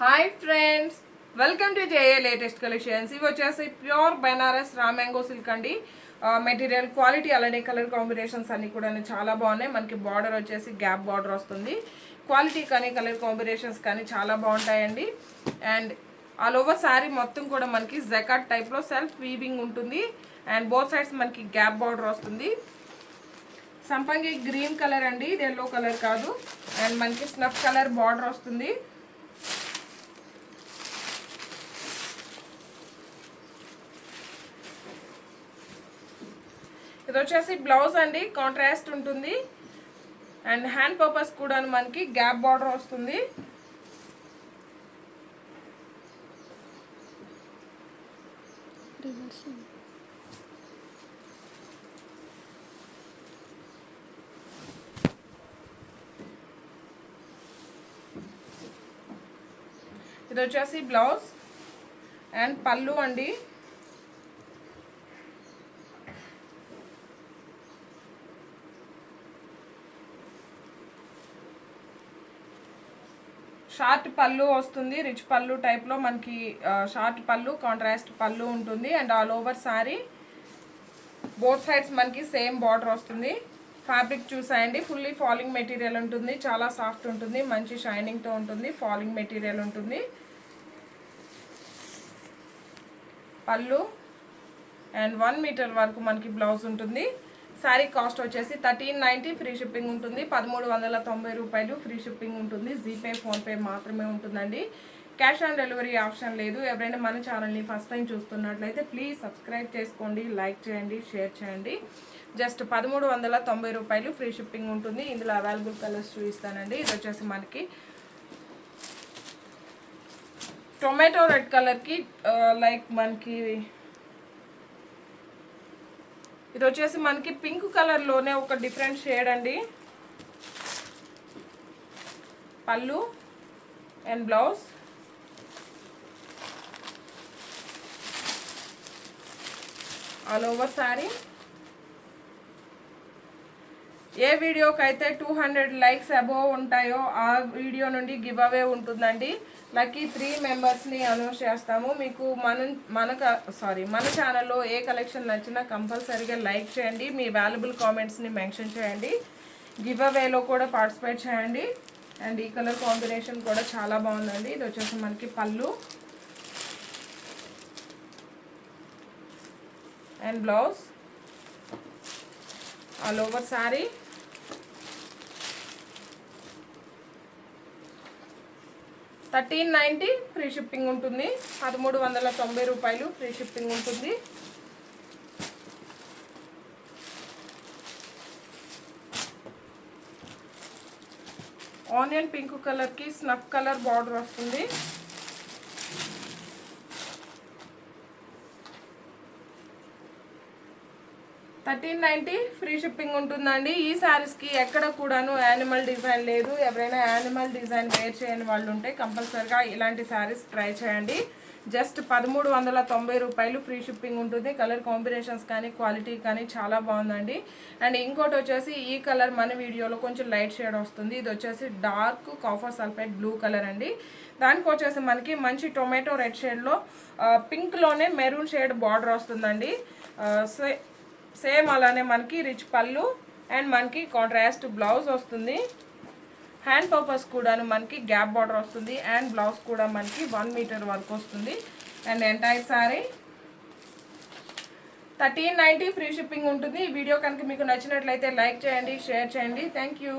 Hi friends welcome to JA latest collections ఇవి వచ్చేసి pure Banaras raw mango silk అండి. Material quality అలానే colour combinations అన్నీ కూడా చాలా బాగున్నాయి. మనకి బార్డర్ వచ్చేసి గ్యాప్ బార్డర్ వస్తుంది. క్వాలిటీ కానీ కలర్ కాంబినేషన్స్ కానీ చాలా బాగుంటాయండి. అండ్ ఆల్ ఓవర్ శారీ మొత్తం కూడా మనకి జకాట్ టైప్లో సెల్ఫ్ వీవింగ్ ఉంటుంది. అండ్ బోత్ సైడ్స్ మనకి గ్యాప్ బార్డర్ వస్తుంది. సంపంగి గ్రీన్ కలర్ అండి. ఇది ఎల్లో కలర్ కాదు. అండ్ మనకి స్నఫ్ కలర్ బార్డర్ వస్తుంది. ఇది వచ్చేసి బ్లౌజ్ అండి కాంట్రాస్ట్ ఉంటుంది. అండ్ హ్యాండ్ పర్పస్ కూడా మనకి గ్యాప్ బార్డర్ వస్తుంది. ఇది వచ్చేసి బ్లౌజ్. అండ్ పళ్ళు అండి. షార్ట్ పళ్ళు వస్తుంది రిచ్ పళ్ళు టైప్లో మనకి షార్ట్ పళ్ళు కాంట్రాస్ట్ పళ్ళు ఉంటుంది and all over sari both sides మనకి సేమ్ బార్డర్ వస్తుంది. ఫ్యాబ్రిక్ చూసాయండి ఫుల్లీ ఫాలింగ్ మెటీరియల్ ఉంటుంది చాలా సాఫ్ట్ ఉంటుంది మంచి షైనింగ్తో ఉంటుంది ఫాలింగ్ మెటీరియల్ ఉంటుంది. పళ్ళు అండ్ వన్ మీటర్ వరకు మనకి బ్లౌజ్ ఉంటుంది. శారీ కాస్ట్ వచ్చేసి థర్టీన్ నైంటీ ఫ్రీ షిప్పింగ్ ఉంటుంది. పదమూడు వందల తొంభై రూపాయలు ఫ్రీ షిప్పింగ్ ఉంటుంది. జీపే ఫోన్పే మాత్రమే ఉంటుందండి. క్యాష్ ఆన్ డెలివరీ ఆప్షన్ లేదు. ఎవరైనా మన ఛానల్ని ఫస్ట్ టైం చూస్తున్నట్లయితే ప్లీజ్ సబ్స్క్రైబ్ చేసుకోండి లైక్ చేయండి షేర్ చేయండి. జస్ట్ పదమూడు వందల తొంభై రూపాయలు ఫ్రీ షిప్పింగ్ ఉంటుంది. ఇందులో అవైలబుల్ కలర్స్ చూపిస్తానండి. ఇది వచ్చేసి మనకి టొమాటో రెడ్ కలర్కి లైక్ మనకి ఇది వచ్చేసి మనకి పింక్ కలర్లోనే ఒక డిఫరెంట్ షేడ్ అండి. Pallu and blouse. All over sari ఏ వీడియోకి అయితే టూ హండ్రెడ్ లైక్స్ అబోవ్ ఉంటాయో ఆ వీడియో నుండి గివ్ అవే ఉంటుందండి లక్కీ త్రీ మెంబర్స్ని అనౌన్స్ చేస్తాము. మీకు మన మన సారీ మన ఛానల్లో ఏ కలెక్షన్ నచ్చినా కంపల్సరీగా లైక్ చేయండి. మీ వాల్యుబుల్ కామెంట్స్ని మెన్షన్ చేయండి. గివ్ అవేలో కూడా పార్టిసిపేట్ చేయండి. అండ్ ఈ కలర్ కాంబినేషన్ కూడా చాలా బాగుందండి. ఇది వచ్చేసి మనకి pallu. And blouse all over sari thirteen ninety free shipping ఉంటుంది. పదమూడు వందల తొంభై రూపాయలు ఫ్రీ షిప్పింగ్ ఉంటుంది. ఆనియన్ పింక్ కలర్కి స్నఫ్ కలర్ బార్డర్ వస్తుంది. థర్టీన్ నైంటీ ఫ్రీ షిప్పింగ్ ఉంటుందండి. ఈ శారీస్కి ఎక్కడ కూడాను యానిమల్ డిజైన్ లేదు. ఎవరైనా యానిమల్ డిజైన్ వేర్ చేయని వాళ్ళు ఉంటే కంపల్సరిగా ఇలాంటి శారీస్ ట్రై చేయండి. జస్ట్ పదమూడు వందల తొంభై రూపాయలు ఫ్రీ షిప్పింగ్ ఉంటుంది. కలర్ కాంబినేషన్స్ కానీ క్వాలిటీ కానీ చాలా బాగుందండి. అండ్ ఇంకోటి వచ్చేసి ఈ కలర్ మన వీడియోలో కొంచెం లైట్ షేడ్ వస్తుంది. ఇది వచ్చేసి dark copper sulphate blue colour అండి. దానికి వచ్చేసి మనకి మంచి టొమాటో రెడ్ షేడ్లో పింక్లోనే మెరూన్ షేడ్ బార్డర్ వస్తుందండి. సో సేమ్ అలానే మనకి రిచ్ పళ్ళు అండ్ మనకి కాంట్రాస్ట్ బ్లౌజ్ వస్తుంది. హ్యాండ్ పర్పస్ కూడాను మనకి గ్యాప్ బార్డర్ వస్తుంది అండ్ బ్లౌజ్ కూడా మనకి వన్ మీటర్ వరకు వస్తుంది. And entire sari thirteen ninety free shipping ఉంటుంది. ఈ వీడియో కనుక మీకు నచ్చినట్లయితే లైక్ చేయండి షేర్ చేయండి. Thank you